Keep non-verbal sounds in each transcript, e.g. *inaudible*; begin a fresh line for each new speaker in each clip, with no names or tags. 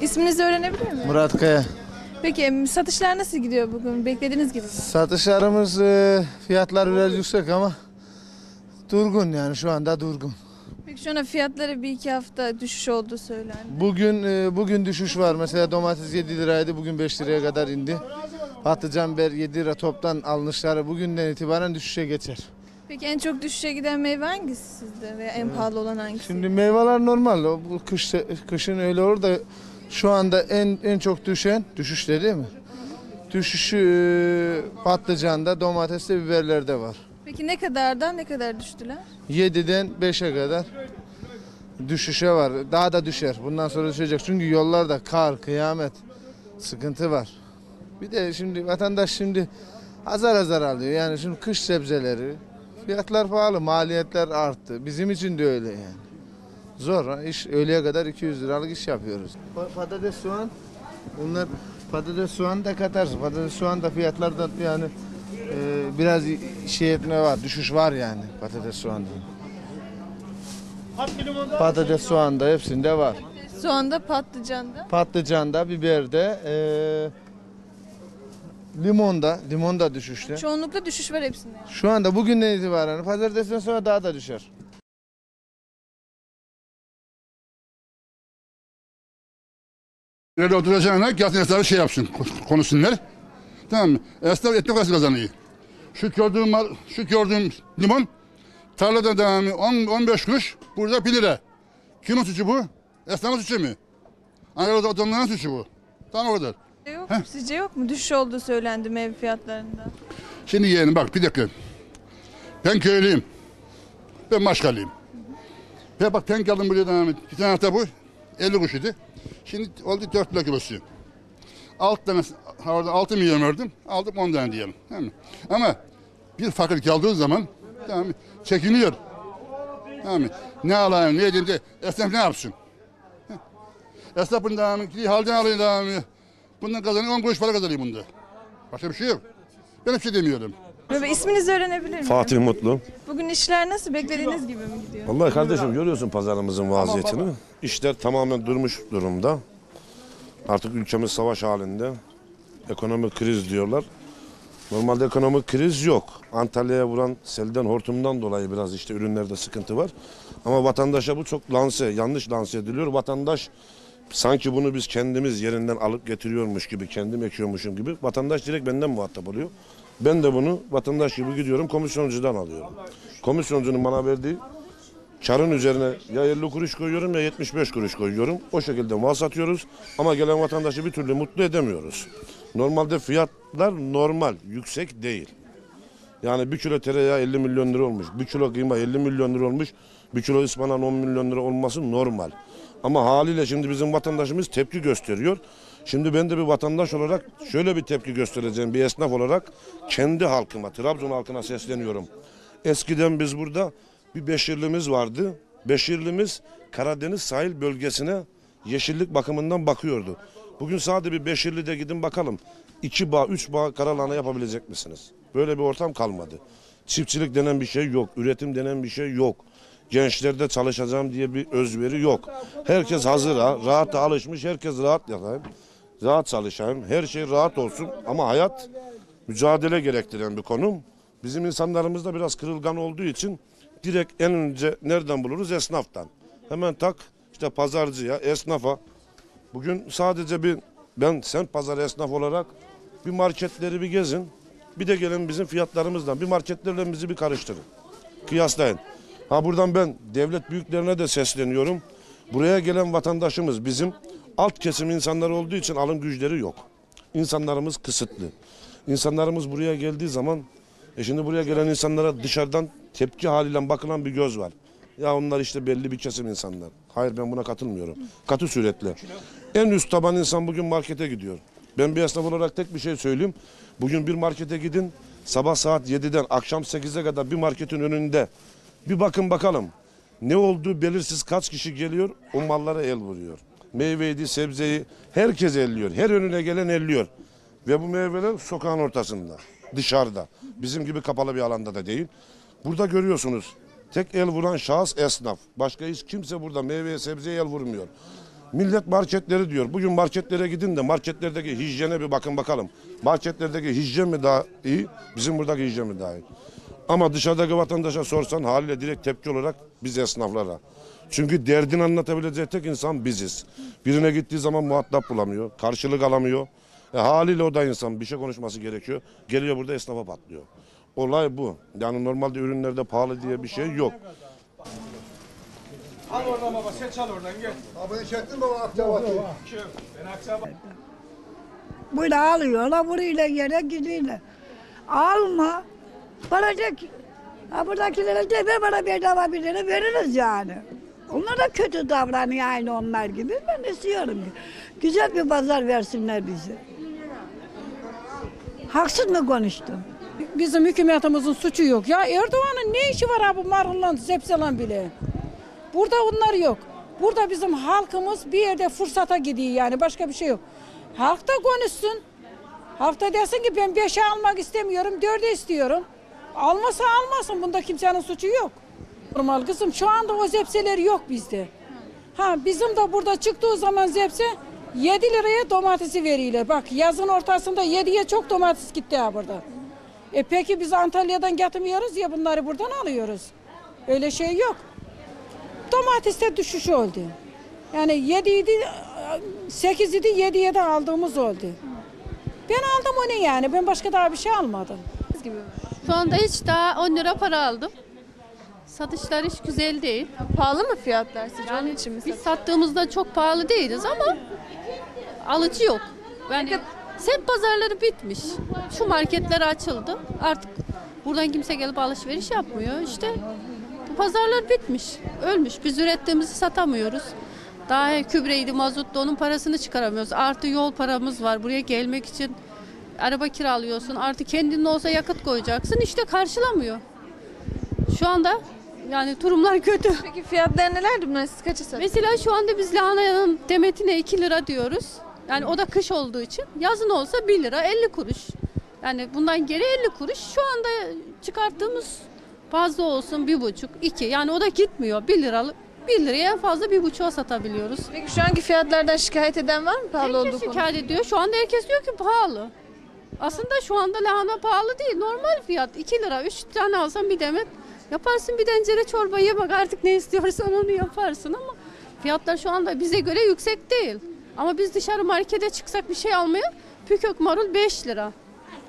İsminizi öğrenebilir miyim?
Murat Kaya.
Peki satışlar nasıl gidiyor bugün? Beklediğiniz gibi mi?
Satışlarımız e, fiyatlar biraz yüksek ama durgun yani şu anda durgun.
Şu an fiyatları bir iki hafta düşüş olduğu söylendi.
Bugün e, bugün düşüş var. Mesela domates 7 liraydı bugün 5 liraya kadar indi. Patlıcan biber 7 lira toptan alınışları bugünden itibaren düşüşe geçer.
Peki en çok düşüşe giden meyve hangisi sizde veya en pahalı olan hangisi?
Şimdi meyveler normal. O bu kış kışın öyle olur da şu anda en en çok düşen düşüşte değil mi? Düşüşü e, patlıcanda, domateste, biberlerde var.
Peki ne kadardan ne kadar düştüler?
7'den 5'e kadar düşüşe var. Daha da düşer. Bundan sonra düşecek. Çünkü yollarda kar, kıyamet sıkıntı var. Bir de şimdi vatandaş şimdi azar azar alıyor. Yani şimdi kış sebzeleri fiyatlar pahalı, maliyetler arttı. Bizim için de öyle yani. Zor. ha. İş öğleye kadar 200 liralık iş yapıyoruz. Patates, soğan bunlar patates, soğan da katarsın. Patates, soğan da fiyatlarda yani e, biraz şey etme var, düşüş var yani patates, soğanda. Patates, soğanda hepsinde var.
Soğanda, patlıcanda.
Patlıcanda, biberde, e, limonda, limon da düşüşte.
Çoğunlukla düşüş var hepsinde. yani.
Şu anda bugünden itibaren pazartesinden sonra daha da düşer.
Nerede oturacağına gelsin şey yapsın, konuşsunlar. Tamam mı? Esnaf ekmek arası kazanıyor. Şu gördüğüm mal, şu gördüğüm limon tarlada devamı 10 15 kuruş, burada 1 lira. Kimin suçu bu? Esnafın suçu mu? Ankara'da adamların suçu bu. Tamam o kadar.
Yok mu? Sizce yok mu? Düşüş olduğu söylendi meyve fiyatlarında.
Şimdi yeğenim bak bir dakika. Ben köylüyüm. Ben maşgalıyım. Ve bak ben geldim buraya devam et. Bir tane hafta bu 50 kuruş idi. Şimdi oldu 4 lira kilosu. Alt tane orada 6 milyon verdim. Aldım 10 tane diyelim. Değil mi? Ama bir fakir kaldığı zaman tamam? Çekiniyor. Tamam? Ne alayım ne edeyim de esnaf ne yapsın? Heh. Esnaf bunu devam ettiği halden alıyor devam ediyor. Bundan kazanıyor 10 kuruş para kazanıyor bunda. Başka bir şey yok. Ben bir şey demiyorum.
Böyle isminizi öğrenebilir miyim?
Fatih Mutlu.
Bugün işler nasıl? Beklediğiniz gibi mi gidiyor?
Vallahi kardeşim görüyorsun pazarımızın vaziyetini. İşler tamamen durmuş durumda. Artık ülkemiz savaş halinde. Ekonomik kriz diyorlar. Normalde ekonomik kriz yok. Antalya'ya vuran selden hortumdan dolayı biraz işte ürünlerde sıkıntı var. Ama vatandaşa bu çok lanse, yanlış lanse ediliyor. Vatandaş sanki bunu biz kendimiz yerinden alıp getiriyormuş gibi, kendim ekiyormuşum gibi. Vatandaş direkt benden muhatap oluyor. Ben de bunu vatandaş gibi gidiyorum komisyoncudan alıyorum. Komisyoncunun bana verdiği karın üzerine ya 50 kuruş koyuyorum ya 75 kuruş koyuyorum. O şekilde mal satıyoruz ama gelen vatandaşı bir türlü mutlu edemiyoruz. Normalde fiyatlar normal, yüksek değil. Yani bir kilo tereyağı 50 milyon lira olmuş, bir kilo kıyma 50 milyon lira olmuş, bir kilo ıspanak 10 milyon lira olması normal. Ama haliyle şimdi bizim vatandaşımız tepki gösteriyor. Şimdi ben de bir vatandaş olarak şöyle bir tepki göstereceğim bir esnaf olarak kendi halkıma, Trabzon halkına sesleniyorum. Eskiden biz burada bir beşirlimiz vardı. Beşirlimiz Karadeniz sahil bölgesine yeşillik bakımından bakıyordu. Bugün sadece bir beşirli de gidin bakalım. İki bağ, üç bağ karalahana yapabilecek misiniz? Böyle bir ortam kalmadı. Çiftçilik denen bir şey yok. Üretim denen bir şey yok. Gençlerde çalışacağım diye bir özveri yok. Herkes hazır ha. Rahata alışmış. Herkes rahat yapayım. Rahat çalışayım. Her şey rahat olsun. Ama hayat mücadele gerektiren bir konu. Bizim insanlarımız da biraz kırılgan olduğu için direkt en önce nereden buluruz? Esnaftan. Hemen tak işte pazarcıya, esnafa. Bugün sadece bir ben sen pazar esnaf olarak bir marketleri bir gezin. Bir de gelin bizim fiyatlarımızdan bir marketlerle bizi bir karıştırın. Kıyaslayın. Ha buradan ben devlet büyüklerine de sesleniyorum. Buraya gelen vatandaşımız bizim alt kesim insanlar olduğu için alım güçleri yok. İnsanlarımız kısıtlı. İnsanlarımız buraya geldiği zaman e şimdi buraya gelen insanlara dışarıdan tepki haliyle bakılan bir göz var. Ya onlar işte belli bir kesim insanlar. Hayır ben buna katılmıyorum. Katı suretle. En üst taban insan bugün markete gidiyor. Ben bir esnaf olarak tek bir şey söyleyeyim. Bugün bir markete gidin. Sabah saat 7'den akşam 8'e kadar bir marketin önünde bir bakın bakalım. Ne olduğu belirsiz kaç kişi geliyor o mallara el vuruyor. Meyveydi, sebzeyi herkes elliyor. Her önüne gelen elliyor. Ve bu meyveler sokağın ortasında, dışarıda. Bizim gibi kapalı bir alanda da değil. Burada görüyorsunuz. Tek el vuran şahıs esnaf. Başka hiç kimse burada meyveye sebzeye el vurmuyor. Millet marketleri diyor. Bugün marketlere gidin de marketlerdeki hijyene bir bakın bakalım. Marketlerdeki hijyen mi daha iyi, bizim buradaki hijyen mi daha iyi? Ama dışarıdaki vatandaşa sorsan haliyle direkt tepki olarak biz esnaflara. Çünkü derdini anlatabileceği tek insan biziz. Birine gittiği zaman muhatap bulamıyor, karşılık alamıyor. E, haliyle o da insan bir şey konuşması gerekiyor. Geliyor burada esnafa patlıyor. Olay bu. Yani normalde ürünlerde pahalı diye bir şey yok.
Al oradan baba seç al oradan gel.
Abi çektin baba akçabatı.
Şu, ben Akçabat.
Böyle alıyorlar, burayla yere gidiyorlar. Alma. Ki, ha buradakilere de ver bana bedava bir lira veririz yani. Onlar da kötü davranıyor aynı onlar gibi. Ben istiyorum ki güzel bir pazar versinler bize. Haksız mı konuştum?
Bizim hükümetimizin suçu yok. Ya Erdoğan'ın ne işi var abi marullan, zepselan bile? Burada onlar yok. Burada bizim halkımız bir yerde fırsata gidiyor yani başka bir şey yok. Halk da konuşsun. Halk da desin ki ben beşe almak istemiyorum, dörde istiyorum. Almasa almasın. Bunda kimsenin suçu yok. Normal kızım şu anda o zepseler yok bizde. Ha bizim de burada çıktığı zaman zepse 7 liraya domatesi veriyorlar. Bak yazın ortasında 7'ye çok domates gitti ha burada. E peki biz Antalya'dan getirmiyoruz ya bunları buradan alıyoruz. Öyle şey yok. Domateste düşüş oldu. Yani 7 idi 8 idi 7'ye de aldığımız oldu. Ben aldım onu yani. Ben başka daha bir şey almadım.
gibi.
Şu anda hiç daha 10 lira para aldım. Satışlar hiç güzel değil.
Pahalı mı fiyatlar sizce? Onun için mi
Biz sattığımızda çok pahalı değiliz ama alıcı yok. Yani semt pazarları bitmiş. Şu marketler açıldı. Artık buradan kimse gelip alışveriş yapmıyor. İşte bu pazarlar bitmiş. Ölmüş. Biz ürettiğimizi satamıyoruz. Daha kübreydi, mazottu onun parasını çıkaramıyoruz. Artı yol paramız var. Buraya gelmek için araba kiralıyorsun. Artı kendinin olsa yakıt koyacaksın. İşte karşılamıyor. Şu anda yani durumlar kötü.
Peki fiyatlar nelerdi bunlar? Siz kaça satıyorsunuz?
Mesela şu anda biz lahananın demetine 2 lira diyoruz. Yani o da kış olduğu için. Yazın olsa 1 lira 50 kuruş. Yani bundan geri 50 kuruş. Şu anda çıkarttığımız fazla olsun bir buçuk, iki. Yani o da gitmiyor. 1 liralık 1 liraya en fazla bir buçuğa satabiliyoruz.
Peki şu anki fiyatlardan şikayet eden var mı pahalı olduğu
Herkes şikayet ediyor. Şu anda herkes diyor ki pahalı. Aslında şu anda lahana pahalı değil. Normal fiyat 2 lira. 3 tane alsan bir demet yaparsın bir tencere çorba ye bak artık ne istiyorsan onu yaparsın ama fiyatlar şu anda bize göre yüksek değil. Ama biz dışarı markete çıksak bir şey almaya pükök marul 5 lira.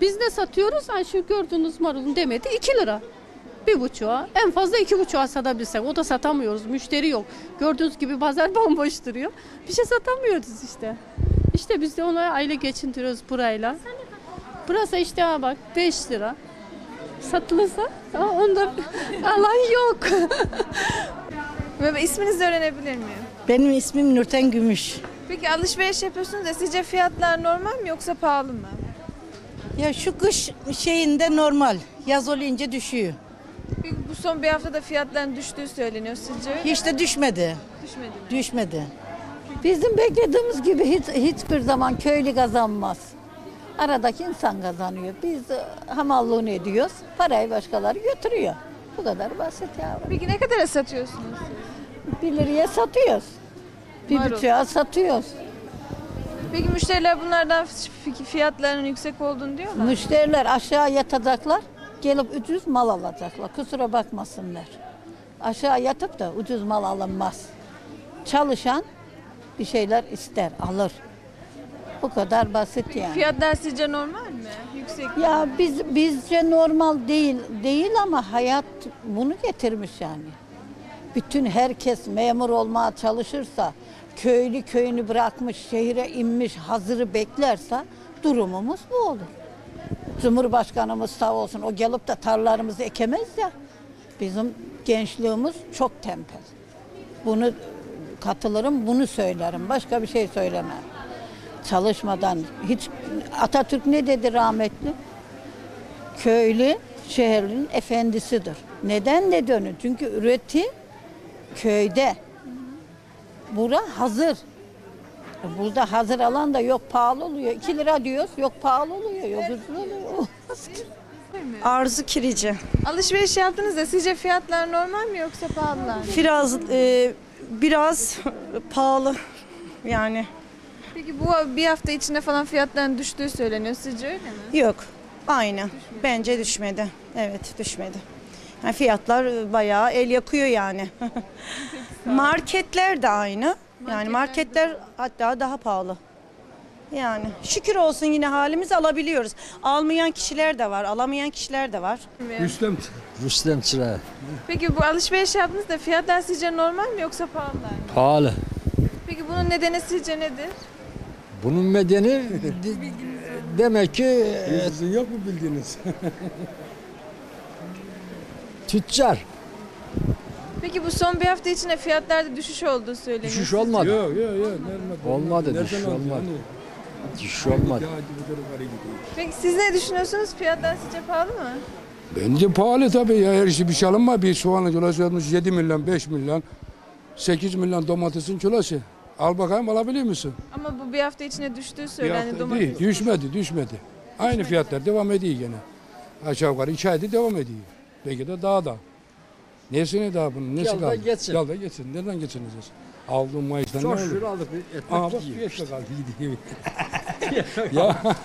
Biz ne satıyoruz? Ha şu gördüğünüz marulun demeti 2 lira. Bir buçuğa, en fazla iki buçuğa satabilsek. O da satamıyoruz, müşteri yok. Gördüğünüz gibi pazar *laughs* bomboş duruyor. Bir şey satamıyoruz işte. İşte biz de onu aile geçindiriyoruz burayla. Burası işte ha bak 5 lira. Satılırsa onda *laughs* alan yok.
Ve isminizi öğrenebilir miyim?
Benim ismim Nurten Gümüş.
Peki alışveriş yapıyorsunuz da sizce fiyatlar normal mi yoksa pahalı mı?
Ya şu kış şeyinde normal. Yaz olunca düşüyor.
Peki bu son bir haftada fiyatların düştüğü söyleniyor sizce öyle
Hiç de düşmedi.
düşmedi mi?
Düşmedi.
Bizim beklediğimiz gibi hiç, hiçbir zaman köylü kazanmaz. Aradaki insan kazanıyor. Biz e, hamallığını ediyoruz. Parayı başkaları götürüyor. Bu kadar basit ya.
Peki ne kadara satıyorsunuz?
Bir liraya satıyoruz. Bir
Marul.
buçuğa satıyoruz.
Peki müşteriler bunlardan fi- fiyatlarının yüksek olduğunu diyorlar.
Müşteriler aşağı yatacaklar. Gelip ucuz mal alacaklar. Kusura bakmasınlar. Aşağı yatıp da ucuz mal alınmaz. Çalışan bir şeyler ister, alır. Bu kadar basit yani.
Fiyatlar sizce normal mi? Yüksek.
Ya biz bizce normal değil değil ama hayat bunu getirmiş yani. Bütün herkes memur olmaya çalışırsa, köylü köyünü bırakmış, şehire inmiş, hazırı beklerse durumumuz bu olur. Cumhurbaşkanımız sağ olsun o gelip de tarlalarımızı ekemez ya. Bizim gençliğimiz çok tembel. Bunu katılırım, bunu söylerim. Başka bir şey söylemem. Çalışmadan hiç Atatürk ne dedi rahmetli? Köylü şehrin efendisidir. Neden dedi onu? Çünkü üreti köyde. Bura hazır. Burada hazır alan da yok pahalı oluyor. 2 lira diyoruz yok pahalı oluyor yok ucuz oluyor.
Arzu Kirici.
Alışveriş yaptığınızda sizce fiyatlar normal mi yoksa pahalılar mı?
Biraz e, biraz pahalı yani.
Peki bu bir hafta içinde falan fiyatların düştüğü söyleniyor. Sizce öyle mi?
Yok. Aynı. Bence düşmedi. Evet düşmedi. Fiyatlar e, bayağı el yakıyor yani. Marketler de aynı. Yani marketler hatta daha pahalı. Yani şükür olsun yine halimiz alabiliyoruz. Almayan kişiler de var, alamayan kişiler de var.
Rüstem.
Rüstem Çıra.
Peki bu alışveriş yaptığınızda fiyatlar sizce normal mi yoksa pahalılar mı?
Pahalı.
Peki bunun nedeni sizce nedir?
Bunun medeni de- demek ki
Sizin yok mu bildiğiniz? *laughs*
tüccar.
Peki bu son bir hafta içinde fiyatlarda düşüş olduğu söyleniyor.
Düşüş olmadı.
yok yok yok.
Olmadı, düşüş olmadı.
yani?
Düşüş olmadı.
Peki siz ne düşünüyorsunuz? Fiyatlar sizce pahalı mı?
Bence pahalı tabii ya. Her şey bir şey alınma. Bir soğanın kilosu olmuş 7 milyon, 5 milyon, 8 milyon domatesin kilosu. Al bakayım alabiliyor musun?
Ama bu bir hafta içinde düştüğü
hafta
domates.
değil, düşmedi, düşmedi. Aynı fiyatlar devam ediyor gene. Aşağı yukarı iki aydır devam ediyor. Belki de daha da. Nesine daha bunun? Nesi
Gel de
kaldı?
geçsin.
Gel de geçsin. Nereden geçineceğiz? Aldığım maaştan ne
Çok
olur?
şükür aldık bir ekmek
Aa bak
yiyor.
bir ekmek aldı. Yedi. *laughs* ya *laughs*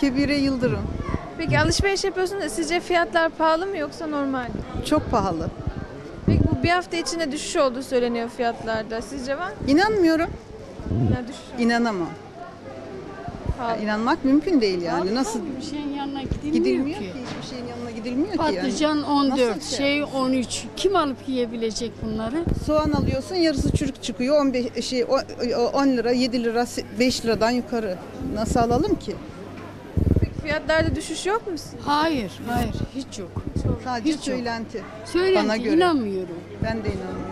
Kebire Yıldırım.
Peki alışveriş yapıyorsunuz da sizce fiyatlar pahalı mı yoksa normal mi?
Çok pahalı.
Peki bu bir hafta içinde düşüş olduğu söyleniyor fiyatlarda. Sizce var mı?
İnanmıyorum.
Ya düşüş.
İnanamam.
Pahalı.
İnanmak mümkün değil yani. Nasıl
Bir yanına gidilmiyor,
gidilmiyor
ki.
ki? Hiçbir şeyin yanına gidilmiyor ki yani.
Patlıcan 14,
Nasıl
şey,
şey
13. Kim alıp yiyebilecek bunları?
Soğan alıyorsun yarısı çürük çıkıyor. 15 şey o- o- 10 lira, 7 lira, 5 liradan yukarı. Nasıl alalım ki?
Peki fiyatlarda düşüş yok mu?
Hayır, hayır, hiç yok.
Sadece
Hiç yok.
söylenti.
Söylenti
Bana göre.
inanmıyorum.
Ben de inanmıyorum.